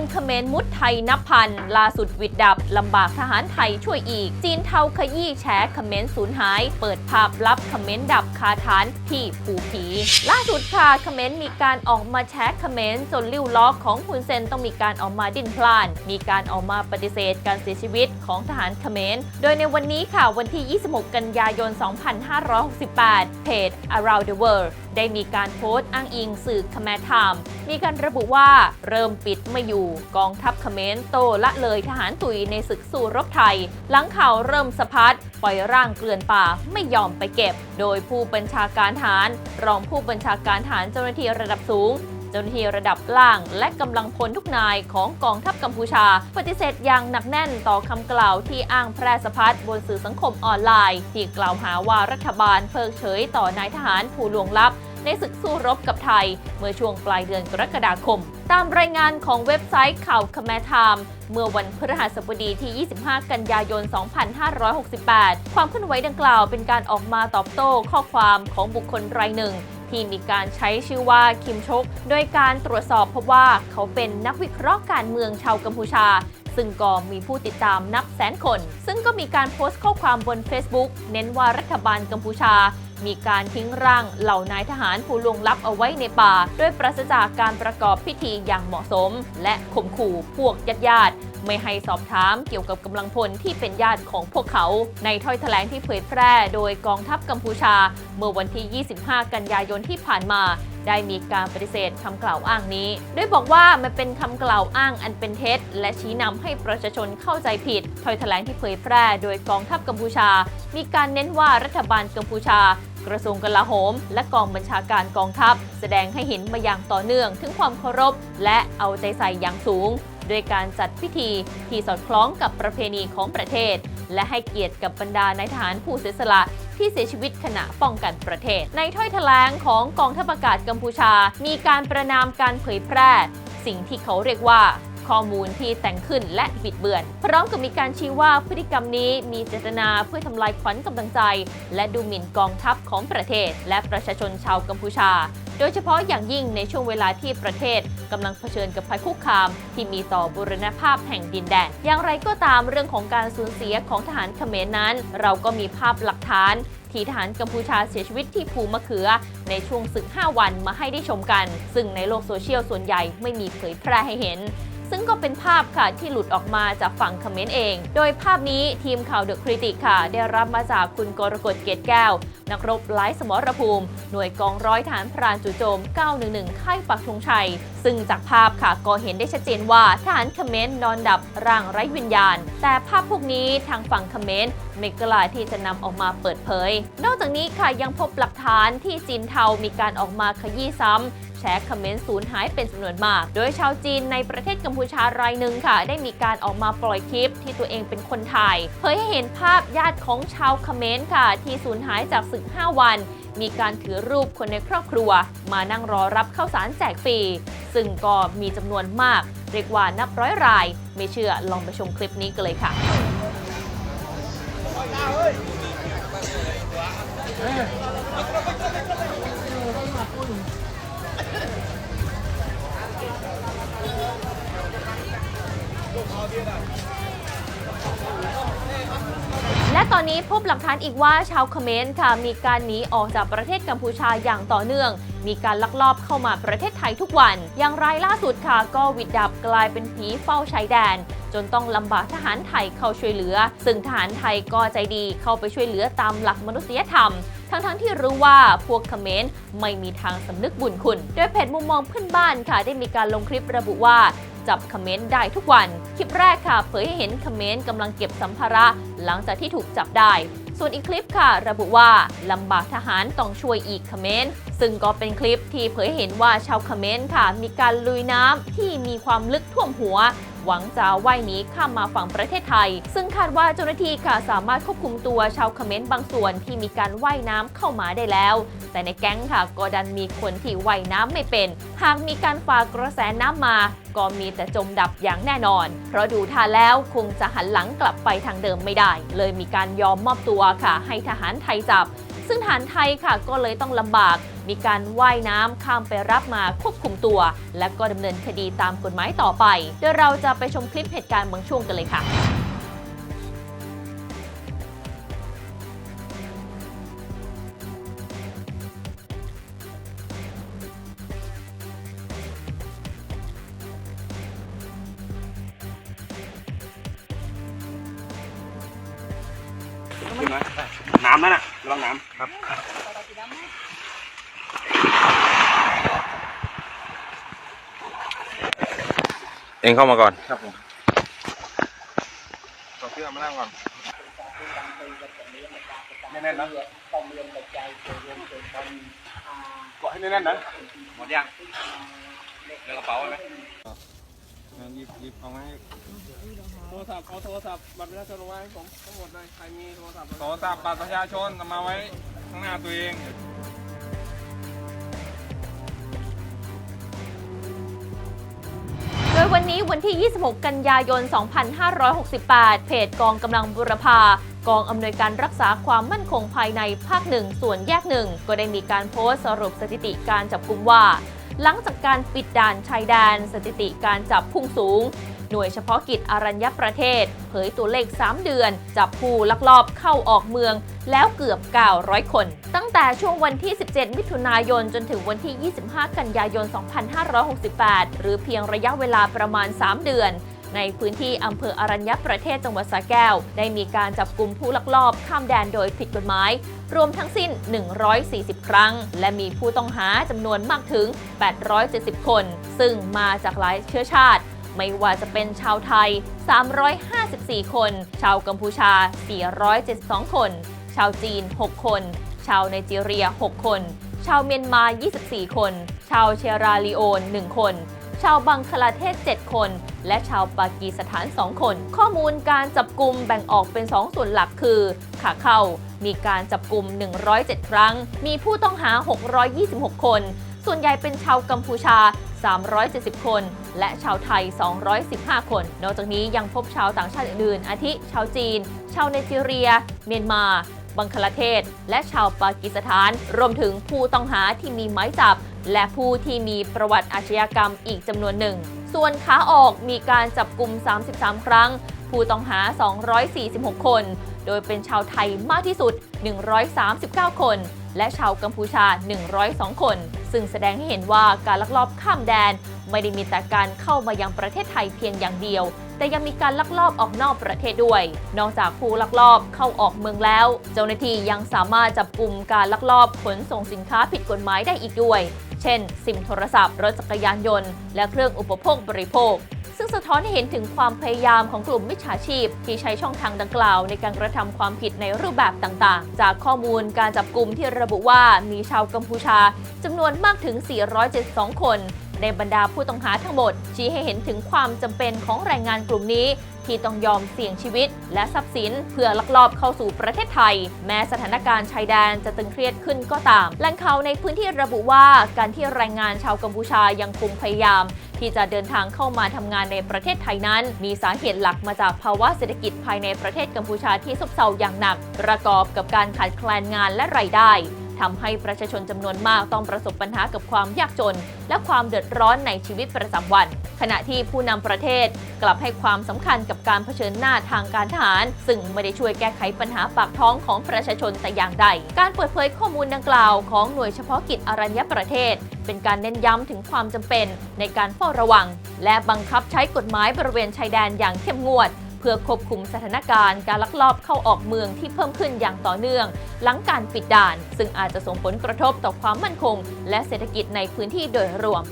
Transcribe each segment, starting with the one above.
นเขมรมุดไทยนับพัน ล่าสุดวิดดับลำบากทหารไทยช่วยอีก จีนเทาขยี้แฉเขมรสูญหาย เปิดภาพลับเขมรดับคาฐานที่ภูผี ล่าสุดค่ะเขมรมีการออกมาแฉเขมรจนลิ้วล้อของคุณเซนต้องมีการออกมาดิ้นพล่าน มีการออกมาปฏิเสธการเสียชีวิตของทหารเขมร โดยในวันนี้ค่ะวันที่ 26 กันยายน 2568 เพจ Around the World ได้มีการโพสต์อ้างอิงสื่อคแมทามมีการระบุว่าเริ่มปิดไม่อยู่กองทัพเขมรโตละเลยทหารตุยในศึกสู้รบไทย หลังข่าวเริ่มสะพัดปล่อยร่างเกลื่อนป่าไม่ยอมไปเก็บ โดยผู้บัญชาการทหาร รองผู้บัญชาการทหารเจ้าหน้าที่ระดับสูงเจ้าหน้าที่ระดับล่างและกำลังพลทุกนายของกองทัพกัมพูชา ปฏิเสธอย่างหนักแน่นต่อคำกล่าวที่อ้างแพร่สะพัดบนสื่อสังคมออนไลน์ ที่กล่าวหาว่ารัฐบาลเพิกเฉยต่อนายทหารผู้ลวงลับ ในศึกสู้รบกับไทย เมื่อช่วงปลายเดือนกรกฎาคม ตามรายงานของเว็บไซต์ข่าวคแมทามเมื่อวันพฤหัสบดีที่ 25 กันยายน 2568 ความเคลื่อนไหวดังกล่าวเป็นการออกมาตอบโต้ข้อความของบุคคลรายหนึ่งที่มีการใช้ชื่อว่าคิมชก โดยการตรวจสอบพบว่าเขาเป็นนักวิเคราะห์การเมืองชาวกัมพูชา ซึ่งก็มีผู้ติดตามนับแสนคน ซึ่งก็มีการโพสต์ข้อความบน Facebook เน้นว่ารัฐบาลกัมพูชา มีการทิ้งร่างเหล่านายทหารผู้ลวงลับเอาไว้ในป่า ด้วยปราศจากการประกอบพิธีอย่างเหมาะสม และข่มขู่พวกญาติญาติไม่ให้สอบถามเกี่ยวกับกำลังพลที่เป็นญาติของพวกเขา ในถ้อยแถลงที่เผยแพร่โดยกองทัพกัมพูชา เมื่อวันที่ 25 กันยายนที่ผ่านมาได้มีการปฏิเสธคำกล่าวอ้างนี้โดยบอกว่ามันเป็นคำกล่าวอ้างอันเป็นเท็จ และชี้นำให้ประชาชนเข้าใจผิดถ้อยแถลงที่เผยแพร่โดยกองทัพกัมพูชา มีการเน้นว่ารัฐบาลกัมพูชา กระทรวงกลาโหม และกองบัญชาการกองทัพ แสดงให้เห็นมาอย่างต่อเนื่องถึงความเคารพ และเอาใจใส่อย่างสูงโดยการจัดพิธีที่สอดคล้องกับประเพณีของประเทศ และให้เกียรติกับบรรดานายทหารผู้เสียสละที่เสียชีวิตขณะป้องกันประเทศ ในถ้อยแถลงของกองทัพอากาศกัมพูชา มีการประนามการเผยแพร่ สิ่งที่เขาเรียกว่า ข้อมูลที่แต่งขึ้นและบิดเบือน พร้อมกับมีการชี้ว่าพฤติกรรมนี้มีเจตนาเพื่อทำลายขวัญกำลังใจ และดูหมิ่นกองทัพของประเทศ และประชาชนชาวกัมพูชา โดยเฉพาะอย่างยิ่งในช่วงเวลาที่ประเทศกำลังเผชิญกับภัยคุกคาม ที่มีต่อบุรณภาพแห่งดินแดน อย่างไรก็ตามเรื่องของการสูญเสียของทหารเขมรนั้น เราก็มีภาพหลักฐานที่ทหารกัมพูชาเสียชีวิตที่ภูมะเขือ ในช่วงศึก 5 วันมาให้ได้ชมกัน ซึ่งในโลกโซเชียลส่วนใหญ่ไม่มีเผยแพร่ให้เห็น ซึ่งก็เป็นภาพค่ะที่หลุดออกมาจากฝั่งคอมเมนต์เอง โดยภาพนี้ทีมข่าวเดอะคริติกค่ะ ได้รับมาจากคุณกรกฎเกตแก้ว นักรบไร้สมรภูมิ หน่วยกองร้อยฐานพรานจู่โจม 911 ค่ายปักธงชัยซึ่งจากภาพค่ะก็เห็นได้ชัดเจนว่าทหารเขมรนอนดับร่างไร้วิญญาณ แต่ภาพพวกนี้ทางฝั่งเขมรไม่กล้าที่จะนำออกมาเปิดเผย นอกจากนี้ค่ะยังพบหลักฐานที่จีนเทามีการออกมาขยี้ซ้ำแชร์คอมเมนต์สูญหายเป็นจำนวนมาก โดยชาวจีนในประเทศกัมพูชารายหนึ่งค่ะ ได้มีการออกมาปล่อยคลิปที่ตัวเองเป็นคนถ่ายเผยให้เห็นภาพญาติของชาวคอมเขมนต์ค่ะ ที่สูญหายจากศึก 5 วัน มีการถือรูปคนในครอบครัว มานั่งรอรับข้าวสารแจกฟรี ซึ่งก็มีจำนวนมาก เรียกว่านับร้อยราย ไม่เชื่อลองไปชมคลิปนี้กันเลยค่ะแตอนนี้พบหลักฐานอีกว่าชาวเขมรค่ะมีการหนีออกจากประเทศกัมพูชาอย่างต่อเนื่อง มีการลักลอบเข้ามาประเทศไทยทุกวัน อย่างไรล่าสุดค่ะก็วิดดับกลายเป็นผีเฝ้าชายแดน จนต้องลำบากทหารไทยเข้าช่วยเหลือ ซึ่งทหารไทยก็ใจดีเข้าไปช่วยเหลือตามหลักมนุษยธรรมทั้งๆทที่รู้ว่าพวกเขมรไม่มีทางสำนึกบุญคุณ โดยเพจมุมมองเพื่อนบ้านค่ะได้มีการลงคลิประบุว่า จับคอมเมนต์ได้ทุกวัน คลิปแรกค่ะ เผยให้เห็นคอมเมนต์กำลังเก็บสัมภาระ หลังจากที่ถูกจับได้ ส่วนอีกคลิปค่ะ ระบุว่าลำบากทหารต้องช่วยอีกคอมเมนต์ซึ่งก็เป็นคลิปที่เผยเห็นว่าชาวคอมเมนต์ค่ะ มีการลุยน้ำที่มีความลึกท่วมหัว หวังจะว่ายหนีข้ามมาฝั่งประเทศไทย ซึ่งคาดว่าเจ้าหน้าที่ค่ะสามารถควบคุมตัวชาวคอมเขมนต์บางส่วนที่มีการว่ายน้ำเข้ามาได้แล้ว แต่ในแก๊งค่ะก็ดันมีคนที่ว่ายน้ำไม่เป็น หากมีการฝ่ากระแสน้ำมา ก็มีแต่จมดับอย่างแน่นอน เพราะดูท่าแล้วคงจะหันหลังกลับไปทางเดิมไม่ได้ เลยมีการยอมมอบตัวค่ะ ให้ทหารไทยจับ ซึ่งฐานไทยค่ะก็เลยต้องลำบาก มีการว่ายน้ำข้ามไปรับมาควบคุมตัว และก็ดำเนินคดีตามกฎหมายต่อไปโดยเราจะไปชมคลิปเหตุการณ์บางช่วงกันเลยค่ะ ขึ้นมาน้ำนั่นน่ะระวังน้ำครับเองเข้ามาก่อน ครับผมต่อเสื้อมานั่งก่อนแน่นๆนะเกาะให้แน่นๆนะหมดยังเลือกกระเป๋าไหมหยิบหยิบเอามาให้ โทรศัพท์เอาโทรศัพท์บัตรประชาชนเอาไว้ให้ผมทั้งหมดเลยใครมีโทรศัพท์โทรศัพท์บัตรประชาชนเอามาไว้ข้างหน้าตัวเอง โดยวันนี้วันที่ 26 กันยายน 2568 เพจกองกำลังบุรพา กองอำนวยการรักษาความมั่นคงภายในภาคหนึ่งส่วนแยกหนึ่งก็ได้มีการโพสต์สรุปสถิติการจับกลุ่มว่า หลังจากการปิดด่านชายแดนสถิติการจับพุ่งสูง หน่วยเฉพาะกิจอรัญญประเทศ เผยตัวเลข 3 เดือน จับผู้ลักลอบเข้าออกเมืองแล้วเกือบ 900 คน ตั้งแต่ช่วงวันที่ 17 มิถุนายน จนถึงวันที่ 25 กันยายน 2568 หรือเพียงระยะเวลาประมาณ 3 เดือนในพื้นที่อำเภออรัญญประเทศจังหวัดสระแก้ว ได้มีการจับกลุ่มผู้ลักลอบข้ามแดนโดยผิดกฎหมาย รวมทั้งสิ้น 140 ครั้ง และมีผู้ต้องหาจำนวนมากถึง 870 คน ซึ่งมาจากหลายเชื้อชาติ ไม่ว่าจะเป็นชาวไทย 354 คน ชาวกัมพูชา 472 คน ชาวจีน 6 คน ชาวไนจีเรีย 6 คน ชาวเมียนมา 24 คน ชาวเชราลีโอน 1 คน ชาวบังคลาเทศ 7 คน และชาวปากีสถาน 2 คน ข้อมูลการจับกลุ่มแบ่งออกเป็น 2 ส่วนหลักคือ ขาเข้า มีการจับกลุ่ม 107 ครั้ง มีผู้ต้องหา 626 คน ส่วนใหญ่เป็นชาวกัมพูชา 370 คน และชาวไทย 215 คน นอกจากนี้ยังพบชาวต่างชาติอื่นๆ อาทิ ชาวจีน ชาวไนจีเรีย เมียนมา บังคลาเทศ และชาวปากีสถาน รวมถึงผู้ต้องหาที่มีหมายจับ และผู้ที่มีประวัติอาชญากรรมอีกจำนวนหนึ่ง ส่วนขาออกมีการจับกลุ่ม 33 ครั้ง ผู้ต้องหา 246 คน โดยเป็นชาวไทยมากที่สุด 139 คน และชาวกัมพูชา 102 คน ซึ่งแสดงให้เห็นว่าการลักลอบข้ามแดน ไม่ได้มีแต่การเข้ามายังประเทศไทยเพียงอย่างเดียว แต่ยังมีการลักลอบออกนอกประเทศด้วย นอกจากผู้ลักลอบเข้าออกเมืองแล้ว เจ้าหน้าที่ยังสามารถจับกลุ่มการลักลอบขนส่งสินค้าผิดกฎหมายได้อีกด้วย เช่น ซิมโทรศัพท์ รถจักรยานยนต์ และเครื่องอุปโภคบริโภค ซึ่งสะท้อนให้เห็นถึงความพยายามของกลุ่มมิจฉาชีพ ที่ใช้ช่องทางดังกล่าว ในการกระทำความผิดในรูปแบบต่างๆ จากข้อมูลการจับกลุ่มที่ระบุว่ามีชาวกัมพูชาจำนวนมากถึง 472 คน ในบรรดาผู้ต้องหาทั้งหมด ชี้ให้เห็นถึงความจำเป็นของแรงงานกลุ่มนี้ ที่ต้องยอมเสี่ยงชีวิต และทรัพย์สิน เพื่อลักลอบเข้าสู่ประเทศไทย แม้สถานการณ์ชายแดนจะตึงเครียดขึ้นก็ตามแหล่งข่าวในพื้นที่ระบุว่าการที่แรงงานชาวกัมพูชายังคงพยายามที่จะเดินทางเข้ามาทำงานในประเทศไทยนั้น มีสาเหตุหลักมาจากภาวะเศรษฐกิจภายในประเทศกัมพูชาที่ซบเซาอย่างหนัก ประกอบกับการขาดแคลนงานและรายได้ ทำให้ประชาชนจำนวนมากต้องประสบปัญหากับความยากจน และความเดือดร้อนในชีวิตประจำวัน ขณะที่ผู้นำประเทศกลับให้ความสำคัญกับการเผชิญหน้าทางการทหาร ซึ่งไม่ได้ช่วยแก้ไขปัญหาปากท้องของประชาชนแต่อย่างใด การเปิดเผยข้อมูลดังกล่าวของหน่วยเฉพาะกิจอรัญญประเทศ เป็นการเน้นย้ำถึงความจำเป็นในการเฝ้าระวัง และบังคับใช้กฎหมายบริเวณชายแดนอย่างเข้มงวด พื่อควบคุมสถานการณ์การลักลอบเข้าออกเมืองที่เพิ่มขึ้นอย่างต่อเนื่อง หลังการปิดด่าน ซึ่งอาจจะส่งผลกระทบต่อความมั่นคง และเศรษฐกิจในพื้นที่โดยรวม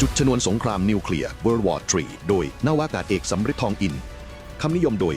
จุดชนวนสงครามนิวเคลียร์ World War III โดยนาวากาศเอกสำริดทองอิน คำนิยมโดย